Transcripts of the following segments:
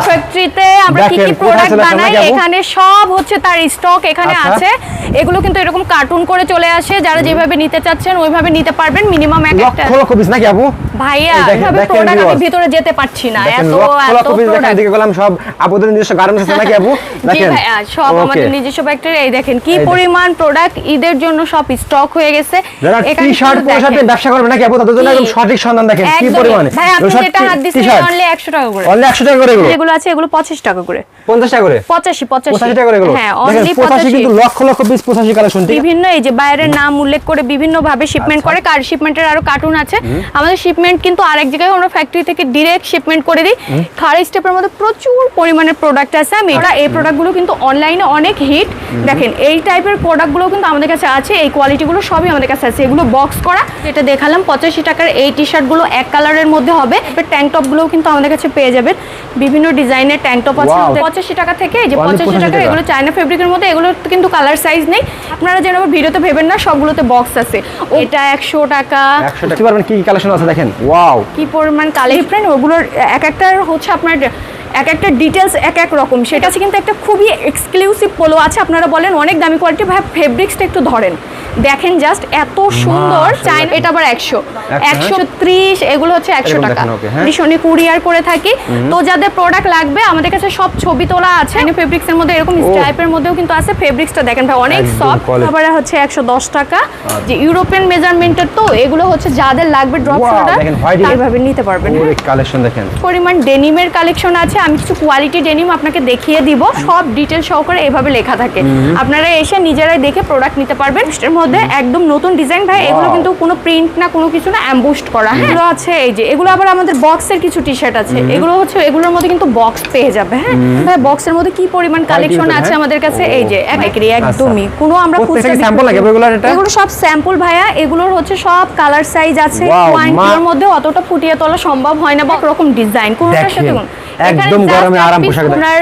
ফ্যাক্টরিতে আমরা কি কি প্রোডাক্ট বানাই এখানে সব হচ্ছে তার স্টক এখানে আচ্ছা। আছে এগুলো কিন্তু এরকম কার্টুন করে চলে আসে। যারা যেভাবে নিতে চাচ্ছেন ওইভাবে নিতে পারবেন। মিনিমাম এক একটা লক্ষ লক্ষ পিস নাকি আপু? ভাইয়া এই দেখেন, এভাবে দেখেন প্রোডাক্ট আমি ভিতরে যেতে পারছি না। এত এত লক্ষ পিস দেখেন। এদিকে গেলাম সব আপুদের নিজস্ব গার্মেন্টস আছে নাকি আপু? দেখেন। সব আমাদের নিজস্ব ফ্যাক্টরি এই দেখেন কি পরিমাণ প্রোডাক্ট ঈদের জন্য সব স্টক হয়ে গেছে। যারা এখানে টি শার্ট শুধু পোশাকে ব্যবসা করবে নাকি আপু? তাদের জন্য একদম সঠিক সন্ধান দেখেন কি। পরিমাণে। ভাই আপনি যেটা হাত দিচ্ছেন অনলি 100 টাকা করে। অনলি 100 টাকা করে এগুলো? আছে এগুলো 25 টাকা করে। 50 টাকা করে? 85 85 85 টাকা করে এগুলো? হ্যাঁ অনলি 85 কিন্তু লক্ষ লক্ষ পিস 85 কালেকশন বিভিন্ন এই যে বাইরের নাম উল্লেখ করে বিভিন্ন ভাবে শিপমেন্ট আচ্ছা। করে কার শিপমেন্টের আরও কার্টুন আছে। আমাদের শিপমেন্ট কিন্তু আরেক জায়গায় আমরা ফ্যাক্টরি থেকে ডিরেক্ট শিপমেন্ট করে দিই। থার্ড স্টেপের মধ্যে প্রচুর পরিমাণে প্রোডাক্ট আছে। আমি এটা এই প্রোডাক্টগুলো কিন্তু অনলাইনে অনেক হিট দেখেন এই টাইপের প্রোডাক্টগুলো কিন্তু আমাদের কাছে আছে এই কোয়ালিটিগুলো সবই আমাদের কাছে আছে। এগুলো বক্স করা যেটা দেখালাম পঁচাশি টাকার এই টি শার্টগুলো এক কালারের মধ্যে হবে। ট্যাঙ্ক টপগুলোও কিন্তু আমাদের কাছে পেয়ে যাবেন। বিভিন্ন ডিজাইনের ট্যাঙ্ক টপ আছে। পঁচাশি টাকা থেকে এই যে পঁচাশি 85 টাকা টাকা। এগুলো চায়না ফেব্রিকের মধ্যে এগুলো কিন্তু কালার সাইজ নেই। আপনারা যেন ভিডিওতে ভেবেন না সবগুলোতে বক্স আছে। এটা একশো টাকা। 100 টাকা। পারবেন কি কি কালেকশন আছে দেখেন। ওয়াও কি পরিমাণ কালেকশন ওগুলোর এক একটার হচ্ছে আপনার এক একটা ডিটেলস এক এক রকম। সেটা আছে কিন্তু একটা খুবই এক্সক্লুসিভ পোলো আছে আপনারা বলেন অনেক দামি কোয়ালিটি ভাই ফেব্রিক্সটা একটু ধরেন। দেখেন জাস্ট এত সুন্দর। চাইনা এটা আবার একশো। হ্যাঁ? একশো ত্রিশ এগুলো হচ্ছে একশো টাকা। হ্যাঁ। ভীষণই কুরিয়ার করে থাকি। তো যাদের প্রোডাক্ট লাগবে আমাদের কাছে সব ছবি তোলা আছে। ফেব্রিক্স এর মধ্যে এরকম ও। স্টাইপের মধ্যেও কিন্তু আছে ফেব্রিক্সটা দেখেন ভাই অনেক সফট। আবার হচ্ছে একশো দশ টাকা। যে ইউরোপিয়ান মেজারমেন্টের তো এগুলো হচ্ছে যাদের লাগবে ড্রপ এ- এইভাবে নিতে পারবেন। পরিমাণ ডেনিমের কালেকশন আছে আমি কিছু কোয়ালিটি ডেনিম আপনাকে দেখিয়ে দিব। সব ডিটেল সহকারে এভাবে লেখা থাকে। আপনারা এসে নিজেরাই দেখে প্রোডাক্ট নিতে পারবেন। এর মধ্যে একদম নতুন ডিজাইন ভাই এগুলো কিন্তু কোনো প্রিন্ট না কোনো কিছু না অ্যাম্বুস্ট করা। হ্যাঁ এগুলো আছে এই যে এগুলো আবার আমাদের বক্সের কিছু টি শার্ট আছে এগুলো হচ্ছে এগুলোর মধ্যে কিন্তু বক্স পেয়ে যাবে হ্যাঁ? ভাই বক্সের মধ্যে কি পরিমাণ কালেকশন আছে হ্যাঁ? আমাদের কাছে? এই যে একই একদমই। কোনো আমরা খুচরা কি লাগে। এগুলোর এটা? এগুলো সব স্যাম্পল ভাইয়া এগুলোর হচ্ছে সব কালার সাইজ আছে। কোয়ান্টিটির মধ্যে অতটা ফুটিয়ে তোলা সম্ভব হয় না বা রকম ডিজাইন কোনটার সাথে একদম গরমে আরাম পোশাক। আপনার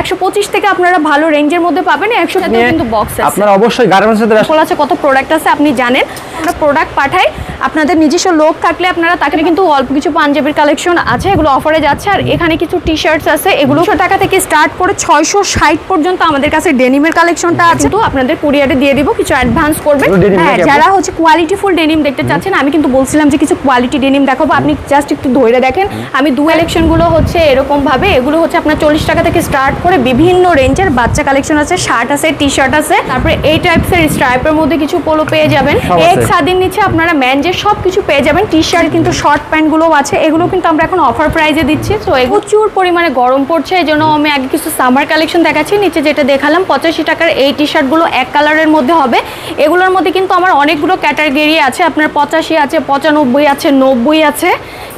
একশো পঁচিশ থেকে আপনারা ভালো রেঞ্জের মধ্যে পাবেন একশো নিয়ে কিন্তু বক্স আছে। আপনারা অবশ্যই গার্মেন্টস সাথে ব্যবসা আছে কত প্রোডাক্ট আছে আপনি জানেন। আমরা প্রোডাক্ট পাঠাই আপনাদের নিজস্ব লোক থাকলে আপনারা তাকে কিন্তু অল্প কিছু পাঞ্জাবির কালেকশন আছে এগুলো অফারে যাচ্ছে। আর এখানে কিছু টি শার্টস আছে এগুলো ছশো টাকা থেকে স্টার্ট করে ছয়শো ষাট পর্যন্ত আমাদের কাছে ডেনিমের কালেকশনটা আছে। তো আপনাদের কুরিয়ারে দিয়ে দিব কিছু অ্যাডভান্স করবেন হ্যাঁ যারা হচ্ছে কোয়ালিটি ফুল ডেনিম দেখতে চাচ্ছেন আমি কিন্তু বলছিলাম যে কিছু কোয়ালিটি ডেনিম দেখাবো। আপনি জাস্ট একটু ধরে দেখেন আমি দু কালেকশনগুলো হচ্ছে এরকম ভাবে এগুলো হচ্ছে আপনার চল্লিশ টাকা থেকে স্টার্ট করে বিভিন্ন রেঞ্জের বাচ্চা কালেকশন আছে শার্ট আছে টি শার্ট আছে। তারপরে এই টাইপসের স্ট্রাইপের মধ্যে কিছু পোলো পেয়ে যাবেন। এক স্বাধীন নিচে আপনারা ম্যানজের সব কিছু পেয়ে যাবেন টি শার্ট কিন্তু শর্ট প্যান্টগুলো আছে। এগুলো কিন্তু আমরা এখন অফার প্রাইজে দিচ্ছি। তো প্রচুর পরিমাণে গরম পড়ছে এই জন্য আমি আগে কিছু সামার কালেকশন দেখাচ্ছি। নিচে যেটা দেখালাম পঁচাশি টাকার এই টি শার্টগুলো এক কালারের মধ্যে হবে। এগুলোর মধ্যে কিন্তু আমার অনেকগুলো ক্যাটাগরি আছে। আপনার পঁচাশি আছে পঁচানব্বই আছে নব্বই আছে।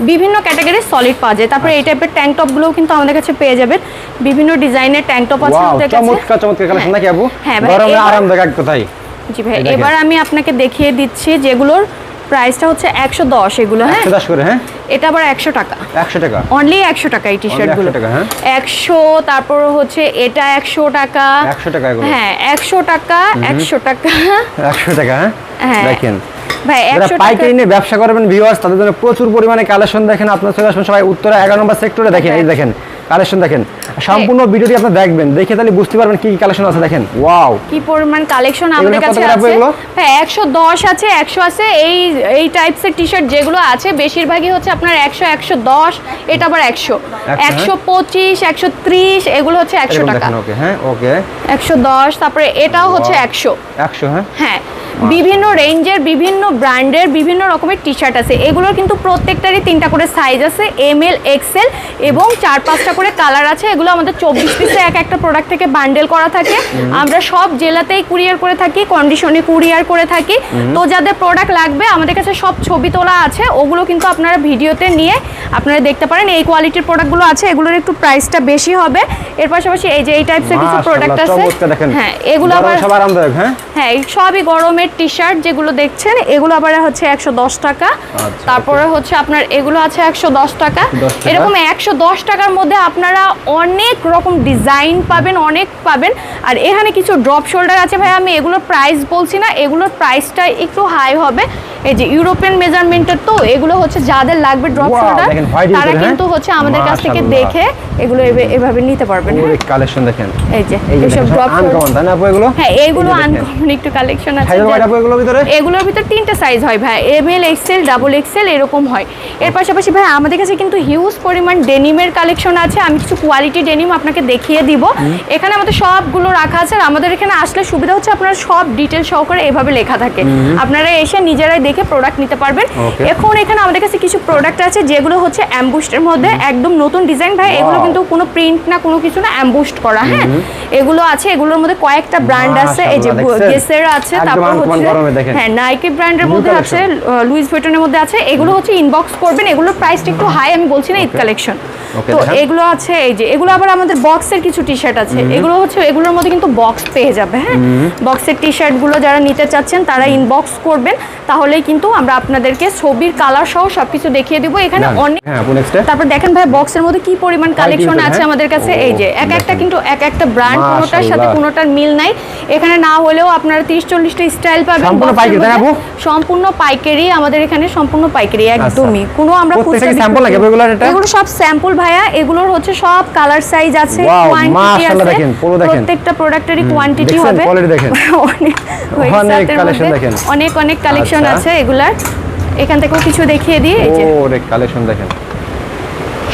বিভিন্ন ক্যাটাগরির সলিড পাওয়া যায়। তারপরে এই টাইপের ট্যাঙ্ক টপগুলোও কিন্তু আমাদের কাছে পেয়ে যাবেন। বিভিন্ন ডিজাইনের ট্যাঙ্ক টপ আছে আমাদের কাছে। চমৎকার চমৎকার কালেকশন নাকি আপু? হ্যাঁ। ভাই, গরমে আরামদায়ক এক কথাই। জি ভাই এবার আমি আপনাকে দেখিয়ে দিচ্ছি যেগুলোর প্রাইসটা হচ্ছে একশো দশ এগুলো হ্যাঁ? 110 করে হ্যাঁ? এটা আবার একশো টাকা। 100 টাকা। অনলি একশো টাকা এই টি শার্টগুলো 100 টাকা, হ্যাঁ। একশো তারপর হচ্ছে এটা একশো টাকা। 100 টাকা এগুলো। হ্যাঁ একশো টাকা একশো টাকা। 100 টাকা হ্যাঁ? হ্যাঁ। দেখেন। ভাই যারা একশো টাকা পাইকারি নিয়ে ব্যবসা করবেন ভিউয়ার্স তাদের জন্য প্রচুর পরিমাণে কালেকশন দেখেন। আপনারা চলে আসবেন সবাই উত্তরা এগারো নম্বর সেক্টরে দেখেন এই দেখেন কালেকশন দেখেন। সম্পূর্ণ ভিডিওটি আপনি দেখবেন দেখে তাহলে বুঝতে পারবেন কি কি কালেকশন আছে দেখেন। ওয়াও কি পরিমাণ কালেকশন আমাদের কাছে আছে? হ্যাঁ একশো দশ আছে একশো আছে এই এই টাইপসের টি শার্ট যেগুলো আছে বেশিরভাগই হচ্ছে আপনার একশো একশো দশ এটা আবার একশো। হ্যাঁ? একশো পঁচিশ একশো ত্রিশ এগুলো হচ্ছে একশো এরকম টাকা। ওকে হ্যাঁ ওকে একশো দশ তারপরে এটাও হচ্ছে. একশো। 100 হ্যাঁ। হ্যাঁ বিভিন্ন রেঞ্জের বিভিন্ন ব্র্যান্ডের বিভিন্ন রকমের টি শার্ট আছে। এগুলোর কিন্তু প্রত্যেকটারই তিনটা করে সাইজ আছে এম এল এক্সেল এবং চার পাঁচটা করে কালার আছে। এগুলো আমাদের চব্বিশ পিসে এক একটা প্রোডাক্ট থেকে বান্ডেল করা থাকে। আমরা সব জেলাতেই কুরিয়ার করে থাকি কন্ডিশনে কুরিয়ার করে থাকি। তো যাদের প্রোডাক্ট লাগবে আমাদের কাছে সব ছবি তোলা আছে। ওগুলো কিন্তু আপনারা ভিডিওতে নিয়ে আপনারা দেখতে পারেন। এই কোয়ালিটির প্রোডাক্টগুলো আছে। এগুলোর একটু প্রাইসটা বেশি হবে। এর পাশাপাশি এই যে এই টাইপসের কিছু প্রোডাক্ট আছে হ্যাঁ এগুলো আবার হ্যাঁ? হ্যাঁ সবই গরমের টি শার্ট যেগুলো দেখছেন এগুলো আবার হচ্ছে একশো দশ টাকা। আচ্ছা, তারপরে হচ্ছে আপনার এগুলো আছে একশো দশ টাকা। 110 টাকা। এরকম একশো দশ টাকার মধ্যে আপনারা অনেক রকম ডিজাইন পাবেন অনেক পাবেন। আর এখানে কিছু ড্রপ শোল্ডার আছে ভাই আমি এগুলোর প্রাইস বলছি না এগুলোর প্রাইসটা একটু হাই হবে। এই যে ইউরোপিয়ান মেজারমেন্টের তো এগুলো হচ্ছে যাদের লাগবে ড্রপ শোল্ডার তারা হ্যাঁ? কিন্তু হচ্ছে আমাদের কাছ থেকে দেখে এগুলো এভাবে- নিতে পারবেন হ্যাঁ? কালেকশন দেখেন। এই যে এই যে এসব ড্রপ আনকমন তাই না আপু এগুলো? হ্যাঁ এগুলো। আনকমন একটু কালেকশন আছে। এগুলোর ভিতরে? এগুলোর ভিতর তিনটে সাইজ হয় ভাই M L XL double XL এরকম হয়। এর পাশাপাশি ভাই আমাদের কাছে কিন্তু হিউজ পরিমাণ ডেনিমের কালেকশন আছে। আমি কিছু কোয়ালিটি ডেনিম আপনাকে দেখিয়ে দিব। এখানে আমাদের সবগুলো রাখা আছে। আর আমাদের এখানে আসলে সুবিধা হচ্ছে আপনারা সব ডিটেল সহকারে এভাবে লেখা থাকে। আপনারা এসে নিজেরাই দেখে প্রোডাক্ট নিতে পারবেন। এখন এখানে আমাদের কাছে কিছু প্রোডাক্ট আছে যেগুলো হচ্ছে অ্যাম্বুস্টের মধ্যে একদম নতুন ডিজাইন ভাই এগুলো কিন্তু কোনো প্রিন্ট না কোনো কিছু না অ্যাম্বুস্ট করা হ্যাঁ? এগুলো আছে এগুলোর মধ্যে কয়েকটা ব্র্যান্ড আছে এই যে গেসের আছে তারপর হচ্ছে হ্যাঁ নাইকি ব্র্যান্ডের মধ্যে আছে লুইস ভেটনের মধ্যে আছে এগুলো হচ্ছে ইনবক্স করবেন এগুলোর প্রাইসটা একটু হাই আমি বলছি না ঈদ কালেকশন তো এগুলো আছে এই যে এগুলো আবার আমাদের বক্সের কিছু টি শার্ট আছে এগুলো হচ্ছে এগুলোর মধ্যে কিন্তু বক্স পেয়ে যাবে হ্যাঁ? বক্সের টি শার্টগুলো যারা নিতে চাচ্ছেন তারা ইনবক্স করবেন তাহলেই কিন্তু আমরা আপনাদেরকে ছবির কালার সহ সবকিছু দেখিয়ে দিব। এখানে অনেক হ্যাঁ তারপর দেখেন ভাই বক্সের মধ্যে কি পরিমাণ কালেকশন আছে হ্যাঁ? আমাদের কাছে? এই যে এক একটা কিন্তু এক একটা ব্র্যান্ড কোনোটার সাথে। কোনোটার মিল নাই। এখানে না হলেও আপনারা তিরিশ চল্লিশটা স্টাইল পাবেন সম্পূর্ণ পাইকারি, আমাদের এখানে সম্পূর্ণ পাইকারি একদমই। কোনো আমরা? এগুলো সব স্যাম্পল ভাইয়া এগুলোর হচ্ছে সব কালার সাইজ আছে কোয়ান্টিটি আছে। দেখেন, পুরো দেখেন। প্রত্যেকটা প্রোডাক্টেরই কোয়ান্টিটি হবে। অনেক অনেক কালেকশন আচ্ছা। আছে এগুলার এখান থেকেও কিছু দেখিয়ে দিই এই যে। ওরে কালেকশন দেখেন।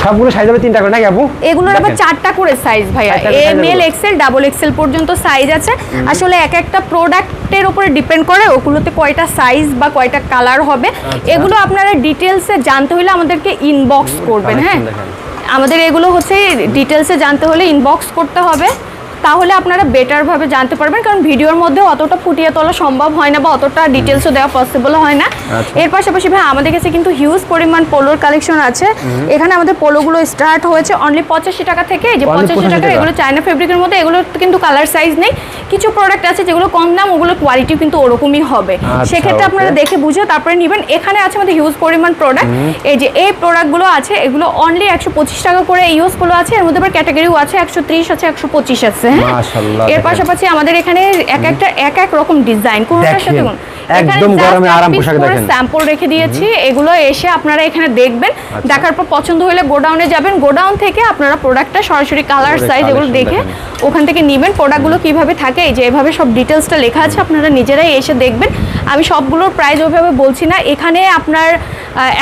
সবগুলো সাইজ হবে তিনটা করে নাকি আপু? এগুলোর আবার চারটা করে সাইজ ভাইয়া। M L. XL double XL পর্যন্ত সাইজ আছে। আসলে এক একটা প্রোডাক্টের উপরে ডিপেন্ড করে ওগুলোতে কয়টা সাইজ বা কয়টা কালার হবে। আচ্ছা। এগুলো আপনারা ডিটেলসে জানতে হলে আমাদেরকে ইনবক্স করবেন হ্যাঁ? আমাদের এগুলো হচ্ছে ডিটেলসে জানতে হলে ইনবক্স করতে হবে। তাহলে আপনারা বেটারভাবে জানতে পারবেন কারণ ভিডিওর মধ্যে অতটা ফুটিয়ে তোলা সম্ভব হয় না বা অতটা ডিটেলসও দেওয়া পসিবল হয় না। আচ্ছা। এর পাশাপাশি ভাই আমাদের কাছে কিন্তু হিউজ পরিমাণ পোলোর কালেকশন আছে। এখানে আমাদের পোলোগুলো স্টার্ট হয়েছে অনলি পঁচাশি টাকা থেকে এই যে পঁচাশি 85 টাকা টাকা। এগুলো চায়না ফেব্রিকের মধ্যে এগুলো কিন্তু কালার সাইজ নেই। কিছু প্রোডাক্ট আছে যেগুলো কম দাম ওগুলো কোয়ালিটি কিন্তু ওরকমই হবে। আচ্ছা, সেক্ষেত্রে আপনারা দেখে বুঝে তারপরে নেবেন। এখানে আছে আমাদের হিউজ পরিমাণ প্রোডাক্ট এই যে এই প্রোডাক্টগুলো আছে এগুলো অনলি একশো পঁচিশ টাকা করে ইউজগুলো আছে। এর মধ্যে আবার ক্যাটাগরিও আছে একশো ত্রিশ আছে একশো পঁচিশ আছে। হ্যাঁ? মাশাআল্লাহ, এর পাশাপাশি আমাদের এখানে এক একটা এক এক রকম ডিজাইন। কোনটার সাথে একদম গরমে আরাম পোশাক দেখেন। স্যাম্পল রেখে দিয়েছি। এগুলো এসে আপনারা এখানে দেখবেন। আচ্ছা। দেখার পর পছন্দ হলে গোডাউনে যাবেন। গোডাউন থেকে আপনারা প্রোডাক্টটা সরাসরি কালার সাইজ এগুলো দেখে ওখান থেকে নেবেন। প্রোডাক্টগুলো কীভাবে থাকে এই যে এভাবে সব ডিটেলসটা লেখা আছে আপনারা নিজেরাই এসে দেখবেন। আমি সবগুলোর প্রাইস ওইভাবে বলছি না। এখানে আপনার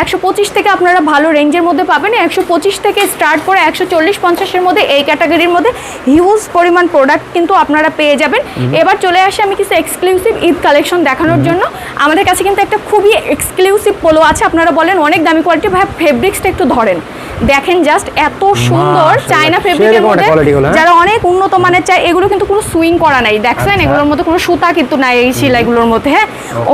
একশো পঁচিশ থেকে আপনারা ভালো রেঞ্জের মধ্যে পাবেন। একশো পঁচিশ থেকে স্টার্ট করে একশো চল্লিশ পঞ্চাশের মধ্যে এই ক্যাটাগরির মধ্যে হিউজ পরিমাণ প্রোডাক্ট কিন্তু আপনারা পেয়ে যাবেন। এবার চলে আসে আমি কিছু এক্সক্লুসিভ ঈদ কালেকশন দেখানোর জন্য। আমাদের কাছে কিন্তু একটা খুবই এক্সক্লুসিভ পোলো আছে। আপনারা বলেন অনেক দামি কোয়ালিটি ভাই ফেব্রিক্সটা একটু ধরেন। দেখেন জাস্ট এত সুন্দর চায়না ফেব্রিকের মধ্যে হ্যাঁ? যারা অনেক উন্নত মানের চায় এগুলো কিন্তু কোনো সুইং করা নাই। দেখছেন? আচ্ছা। এগুলোর মধ্যে কোনো সুতা কিন্তু নাই এই সেলাইগুলোর মধ্যে হ্যাঁ?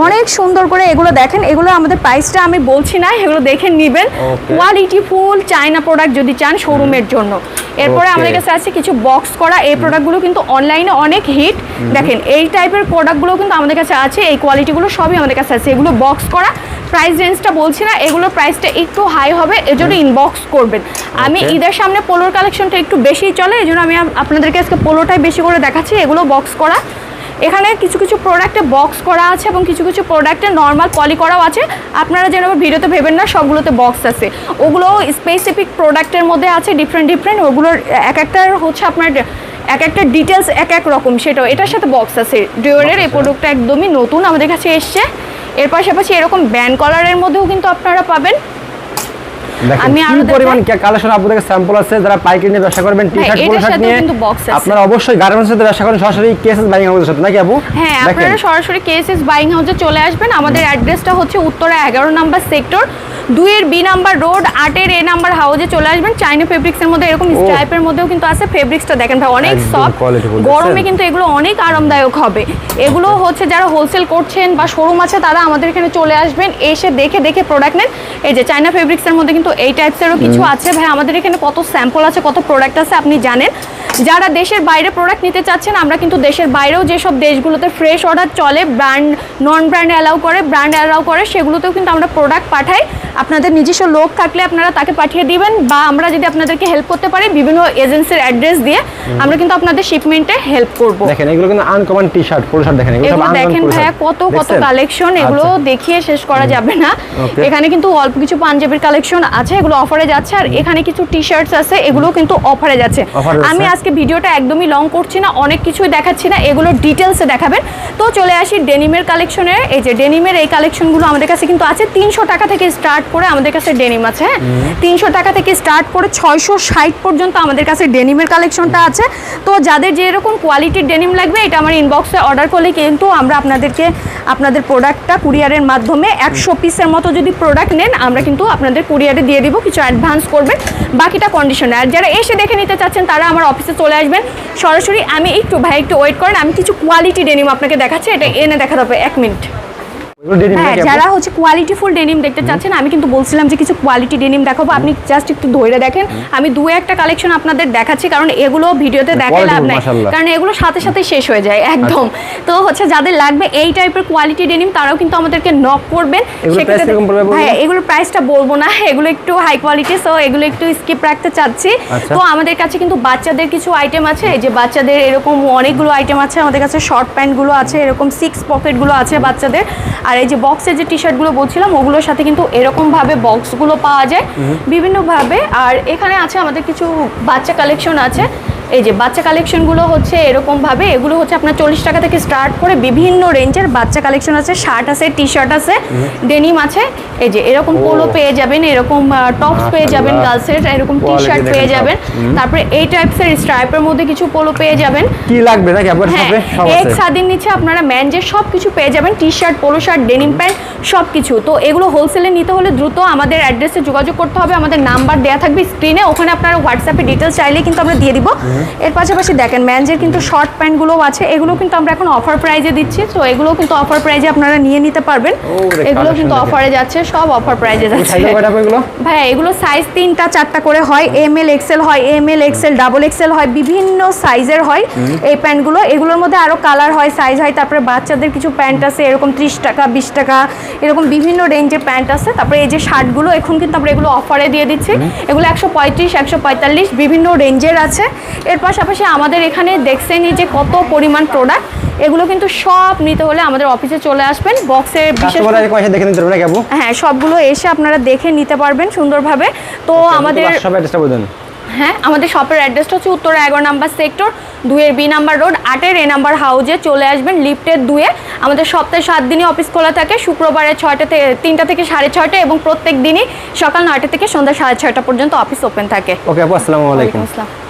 অনেক সুন্দর করে এগুলো দেখেন। এগুলো আমাদের প্রাইসটা আমি বলছি না এগুলো দেখে নেবেন। কোয়ালিটি ফুল চায়না প্রোডাক্ট যদি চান শোরুমের জন্য। এরপরে আমাদের কাছে আছে কিছু বক্স করা। এই প্রোডাক্টগুলো কিন্তু অনলাইনে অনেক হিট দেখেন এই টাইপের প্রোডাক্টগুলো কিন্তু আমাদের কাছে আছে। এই কোয়ালিটিগুলো সবই আমাদের কাছে আছে। এগুলো বক্স করা। প্রাইস রেঞ্জটা বলছি না এগুলোর প্রাইসটা একটু হাই হবে। এজন্য ইনবক্স করবেন। আমি ঈদের সামনে পোলোর কালেকশনটা একটু বেশিই চলে এই জন্য আমি আপনাদেরকে আজকে পোলোটাই বেশি করে দেখাচ্ছি এগুলো বক্স করা। এখানে কিছু কিছু প্রোডাক্টে বক্স করা আছে এবং কিছু কিছু প্রোডাক্টে নর্মাল পলি করাও আছে। আপনারা যেন ভিডিওতে ভেবেন না সবগুলোতে বক্স আছে। ওগুলো স্পেসিফিক প্রোডাক্টের মধ্যে আছে ডিফারেন্ট ডিফারেন্ট ওগুলোর এক একটার হচ্ছে আপনার এক একটা ডিটেলস এক এক রকম সেটাও। এটার সাথে বক্স আছে। ডিওরের এই প্রোডাক্টটা একদমই নতুন আমাদের কাছে এসছে। এর পাশাপাশি এরকম ব্যান্ড কলারের মধ্যেও কিন্তু আপনারা পাবেন। আমি কি আরও দেখাই। পরিমাণ কালেকশন আপনাদের স্যাম্পল আছে যারা পাইকারি নিয়ে ব্যবসা করবেন টি হ্যাঁ, শার্ট এটার পোলো শার্ট সাথেও নিয়ে কিন্তু box আছে। আপনারা অবশ্যই গার্মেন্টস সাথে ব্যবসা করেন সরাসরি কেসেস বাইং আমাদের সাথে নাকি আপু? হ্যাঁ আপনারা সরাসরি কেএসএস বাইং হাউসে চলে আসবেন। আমাদের অ্যাড্রেসটা হচ্ছে উত্তরা এগারো নাম্বার সেক্টর দুইয়ের বি নাম্বার রোড আটের এ নাম্বার হাউসে চলে আসবেন। চাইনা ফেব্রিক্সের মধ্যে এরকম ও। মধ্যেও কিন্তু আছে ফেব্রিক্সটা দেখেন ভাই অনেক সফট গরমে কিন্তু এগুলো অনেক আরামদায়ক হবে। এগুলো হচ্ছে যারা হোলসেল করছেন বা শোরুম আছে তারা আমাদের এখানে চলে আসবেন এসে দেখে দেখে প্রোডাক্ট নেন। এই যে চাইনা ফেব্রিক্সের মধ্যে কিন্তু এই টাইপসেরও কিছু আছে। ভাই আমাদের এখানে কত স্যাম্পল আছে কত প্রোডাক্ট আছে আপনি জানেন? যারা দেশের বাইরে প্রোডাক্ট নিতে চাচ্ছেন আমরা কিন্তু দেশের বাইরেও যেসব দেশগুলোতে ফ্রেশ অর্ডার চলে ব্র্যান্ড নন ব্র্যান্ড অ্যালাউ করে ব্র্যান্ড অ্যালাউ করে সেগুলোতেও কিন্তু আমরা প্রোডাক্ট পাঠাই। আপনাদের নিজস্ব লোক থাকলে আপনারা তাকে পাঠিয়ে দিবেন বা আমরা যদি আপনাদেরকে হেল্প করতে পারি বিভিন্ন এজেন্সির অ্যাড্রেস দিয়ে আমরা কিন্তু আপনাদের শিপমেন্টে হেল্প করব। দেখেন এগুলো কিন্তু আনকমন টি শার্ট পুরো শার্ট দেখেন এগুলো দেখেন ভাইয়া কত কত কালেকশন এগুলো আচ্ছা। দেখিয়ে শেষ করা যাবে না। এখানে কিন্তু অল্প কিছু পাঞ্জাবির কালেকশন আছে এগুলো অফারে যাচ্ছে আর এখানে কিছু টি শার্টস আছে এগুলো কিন্তু অফারে যাচ্ছে। আমি আজকে ভিডিওটা একদমই লং করছি না অনেক কিছুই দেখাচ্ছি না এগুলো ডিটেলসে দেখাবেন। তো চলে আসি ডেনিমের কালেকশনের এই যে ডেনিমের এই কালেকশনগুলো আমাদের কাছে কিন্তু আছে তিনশো টাকা থেকে স্টার্ট করে আমাদের কাছে ডেনিম আছে হ্যাঁ? তিনশো টাকা থেকে স্টার্ট করে ছয়শো ষাট পর্যন্ত আমাদের কাছে ডেনিমের কালেকশনটা আছে। তো যাদের যে এরকম কোয়ালিটির ডেনিম লাগবে এটা আমার ইনবক্সে অর্ডার করলে কিন্তু আমরা আপনাদেরকে আপনাদের প্রোডাক্টটা কুরিয়ারের মাধ্যমে একশো পিসের মতো যদি প্রোডাক্ট নেন আমরা কিন্তু আপনাদের কুরিয়ারে দিয়ে দিব, কিছু অ্যাডভান্স করবেন। বাকিটা কন্ডিশনে আর যারা এসে দেখে নিতে চাচ্ছেন, তারা আমার অফিসে চলে আসবেন। সরাসরি আমি একটু, ভাই, একটু ওয়েট করেন, আমি কিছু কোয়ালিটি ডেনিম আপনাকে দেখাচ্ছি, এটা এনে দেখা হবে, এক মিনিট হ্যাঁ যারা হচ্ছে কোয়ালিটি ফুল ডেনিম দেখতে চাচ্ছেন আমি কিন্তু বলছিলাম যে কিছু কোয়ালিটি ডেনিম দেখাবো। আপনি জাস্ট একটু ধরে দেখেন। আমি দু একটা কালেকশন আপনাদের দেখাচ্ছি কারণ এগুলো ভিডিওতে দেখাই লাভ নাই। কারণ এগুলো সাথে সাথে শেষ হয়ে যায় একদম। তো হচ্ছে যাদের লাগবে এই টাইপের কোয়ালিটি ডেনিম তারাও কিন্তু আমাদেরকে নক করবেন? ভাই এগুলোর প্রাইসটা বলব না এগুলো একটু হাই কোয়ালিটি সো এগুলো একটু স্কিপ রাখতে চাচ্ছি। আচ্ছা। তো আমাদের কাছে কিন্তু বাচ্চাদের কিছু আইটেম আছে এই যে বাচ্চাদের এরকম অনেকগুলো আইটেম আছে আমাদের কাছে শর্ট প্যান্টগুলো আছে এরকম সিক্স পকেটগুলো আছে বাচ্চাদের। আর এই যে বক্সের যে টি শার্টগুলো বলছিলাম ওগুলোর সাথে কিন্তু এরকমভাবে বক্সগুলো পাওয়া যায় বিভিন্নভাবে আর এখানে আছে আমাদের কিছু বাচ্চা কালেকশন আছে। এই যে বাচ্চা কালেকশনগুলো হচ্ছে এরকমভাবে এগুলো হচ্ছে আপনার চল্লিশ টাকা থেকে স্টার্ট করে বিভিন্ন রেঞ্জের বাচ্চা কালেকশন আছে। শার্ট আছে টি শার্ট আছে ডেনিম আছে। এই যে এরকম পোলো পেয়ে যাবেন এরকম টপস পেয়ে যাবেন গার্লসের এরকম টি শার্ট পেয়ে যাবেন। তারপরে এই টাইপসের স্ট্রাইপের মধ্যে কিছু পোলো পেয়ে যাবেন। কি লাগবে নাকি আপনার হ্যাঁ এক আছে। স্বাধীন নিচে আপনারা ম্যানজের সব কিছু পেয়ে যাবেন T shirt polo shirt denim pant সব কিছু। তো এগুলো হোলসেলে নিতে হলে দ্রুত আমাদের অ্যাড্রেসে যোগাযোগ করতে হবে। আমাদের নাম্বার দেওয়া থাকবে স্ক্রিনে ওখানে আপনারা হোয়াটসঅ্যাপে ডিটেলস চাইলে কিন্তু আমরা দিয়ে দিব। এর পাশাপাশি দেখেন ম্যানজের কিন্তু শর্ট প্যান্টগুলোও আছে। এগুলো কিন্তু আমরা এখন অফার প্রাইজে দিচ্ছি। তো এগুলো কিন্তু অফার প্রাইজে আপনারা নিয়ে নিতে পারবেন। এগুলো কিন্তু অফারে যাচ্ছে সব অফার প্রাইজে যাচ্ছে। ভাই এগুলো সাইজ তিনটা চারটা করে হয়। এম এল এক্সেল হয় M L XL double XL হয় বিভিন্ন সাইজের হয় এই প্যান্টগুলো এগুলোর মধ্যে আরও কালার হয় সাইজ হয়। তারপরে বাচ্চাদের কিছু প্যান্ট আছে এরকম ত্রিশ টাকা বিশ টাকা এরকম বিভিন্ন রেঞ্জের প্যান্ট আছে। তারপরে এই যে শার্টগুলো এখন কিন্তু আমরা এগুলো অফারে দিয়ে দিচ্ছি। এগুলো একশো পঁয়ত্রিশ একশো পঁয়তাল্লিশ বিভিন্ন রেঞ্জের আছে। এর পাশাপাশি আমাদের এখানে দেখছেনই যে কত পরিমাণ প্রোডাক্ট এগুলো কিন্তু সব নিতে হলে আমাদের অফিসে চলে আসবেন। বিশেষ দেখে নিতে পারবে হ্যাঁ সবগুলো এসে আপনারা দেখে নিতে পারবেন সুন্দরভাবে। তো আমাদের সব অ্যাড্রেসটা বলুন হ্যাঁ আমাদের শপের অ্যাড্রেসটা হচ্ছে উত্তর এগারো নাম্বার সেক্টর দুয়ের বি নাম্বার রোড আটের এ নাম্বার হাউজে চলে আসবেন লিফটের দুয়ে। আমাদের সপ্তাহে সাত দিনই অফিস খোলা থাকে শুক্রবারে ছয়টা থেকে তিনটা থেকে সাড়ে ছয়টা এবং প্রত্যেক দিনই সকাল নয়টা থেকে সন্ধ্যা সাড়ে ছয়টা পর্যন্ত অফিস ওপেন থাকে। ওকে আপু আসসালামু আলাইকুম। আসসালাম।